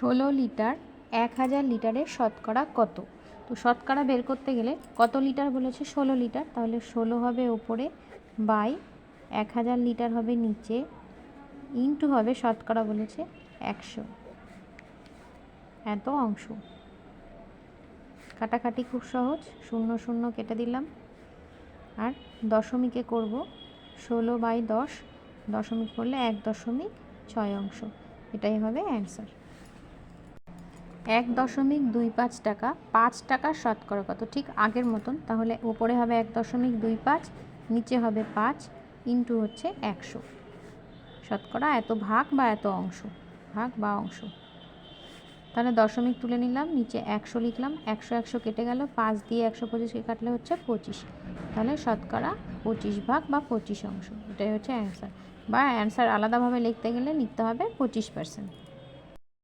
ষোলো লিটার এক হাজার লিটারের শতকরা কত? তো শতকরা বের করতে গেলে কত লিটার বলেছে? ষোলো লিটার। তাহলে ষোলো হবে ওপরে বাই এক হাজার লিটার হবে নিচে ইন্টু হবে শতকরা বলেছে একশো। এত অংশ। কাটাকাটি খুব সহজ। শূন্য শূন্য কেটে দিলাম। আর দশমিকে করব। ষোলো বাই দশ। দশমিক করলে এক দশমিক ছয় অংশ। এটাই হবে অ্যান্সার। এক দশমিক দুই পাঁচ টাকা। পাঁচ টাকার শতকরা কত? ঠিক আগের মতন। তাহলে উপরে হবে এক দশমিক দুই পাঁচ, নিচে হবে পাঁচ ইন্টু হচ্ছে একশো। শতকরা এত ভাগ বা এত অংশ? ভাগ বা অংশ। তাহলে দশমিক তুলে নিলাম, নিচে একশো লিখলাম, একশো একশো কেটে গেল, পাঁচ দিয়ে একশো পঁচিশকে কাটলে হচ্ছে পঁচিশ। তাহলে শতকরা পঁচিশ ভাগ বা পঁচিশ অংশ। এটাই হচ্ছে অ্যান্সার। বা অ্যান্সার আলাদাভাবে লিখতে গেলে লিখতে হবে পঁচিশ পার্সেন্ট।